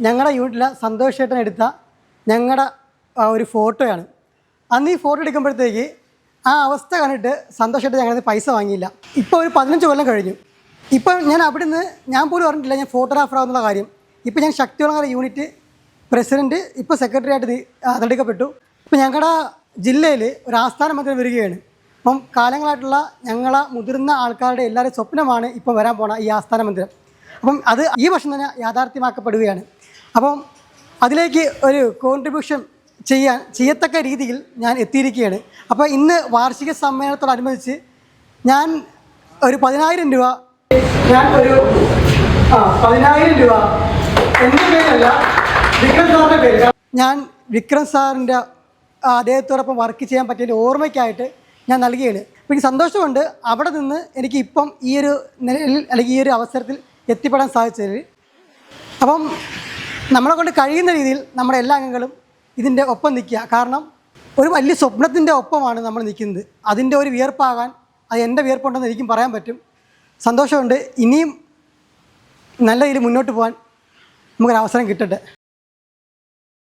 ഞങ്ങളുടെ യൂണിറ്റിലെ സന്തോഷ് ചേട്ടൻ എടുത്ത ഞങ്ങളുടെ ഒരു ഫോട്ടോയാണ്. അന്ന് ഈ ഫോട്ടോ എടുക്കുമ്പോഴത്തേക്ക് ആ അവസ്ഥ കണ്ടിട്ട് സന്തോഷമായിട്ട് ഞങ്ങളിൽ പൈസ വാങ്ങിയില്ല. ഇപ്പോൾ ഒരു പതിനഞ്ച് കൊല്ലം കഴിഞ്ഞു. ഇപ്പം ഞാൻ അവിടെ നിന്ന് ഞാൻ പോലും അറിഞ്ഞിട്ടില്ല ഞാൻ ഫോട്ടോഗ്രാഫർ ആവുന്നുള്ള കാര്യം. ഇപ്പം ഞാൻ ശക്തികുളങ്ങര യൂണിറ്റ് പ്രസിഡന്റ് ഇപ്പോൾ സെക്രട്ടറി ആയിട്ട് തെരഞ്ഞെടുക്കപ്പെട്ടു ഇപ്പം ഞങ്ങളുടെ ജില്ലയിൽ ഒരു ആസ്ഥാന മന്ത്രി വരികയാണ്. അപ്പം കാലങ്ങളായിട്ടുള്ള ഞങ്ങളെ മുതിർന്ന ആൾക്കാരുടെ എല്ലാവരുടെയും സ്വപ്നമാണ് ഇപ്പോൾ വരാൻ പോണ ഈ ആസ്ഥാന മന്ദിരം. അപ്പം അത് ഈ വർഷം തന്നെ യാഥാർത്ഥ്യമാക്കപ്പെടുകയാണ്. അപ്പം അതിലേക്ക് ഒരു കോൺട്രിബ്യൂഷൻ ചെയ്യാൻ ചെയ്യത്തക്ക രീതിയിൽ ഞാൻ എത്തിയിരിക്കുകയാണ്. അപ്പോൾ ഇന്ന് വാർഷിക സമ്മേളനത്തോടനുബന്ധിച്ച് ഞാൻ ഒരു പതിനായിരം രൂപ ഞാൻ ഒരു ആ പതിനായിരം രൂപ എന്റെ പേരല്ല വിക്രം സാറിന്റെ പേര്. ഞാൻ വിക്രം സാറിന്റെ അദ്ദേഹത്തോടൊപ്പം വർക്ക് ചെയ്യാൻ പറ്റിയ ഓർമ്മയ്ക്കായിട്ട് ഞാൻ നൽകുകയാണ് എനിക്ക് സന്തോഷമുണ്ട് അവിടെ നിന്ന് എനിക്ക് ഇപ്പം ഈ ഒരു നിലയിൽ അല്ലെങ്കിൽ ഈ ഒരു അവസരത്തിൽ എത്തിപ്പെടാൻ സാധിച്ചതിൽ. അപ്പം നമ്മളെ കൊണ്ട് കഴിയുന്ന രീതിയിൽ നമ്മുടെ എല്ലാ അംഗങ്ങളും ഇതിന്റെ ഒപ്പം നിൽക്കുക. കാരണം ഒരു വലിയ സ്വപ്നത്തിന്റെ ഒപ്പമാണ് നമ്മൾ നിൽക്കുന്നത്. അതിന്റെ ഒരു വിയർപ്പാകാൻ അത് എന്റെ വിയർപ്പുണ്ടെന്ന് എനിക്കും പറയാൻ പറ്റും. സന്തോഷമുണ്ട്. ഇനിയും നല്ല രീതിയിൽ മുന്നോട്ട് പോകാൻ നമുക്കൊരവസരം കിട്ടട്ടെ.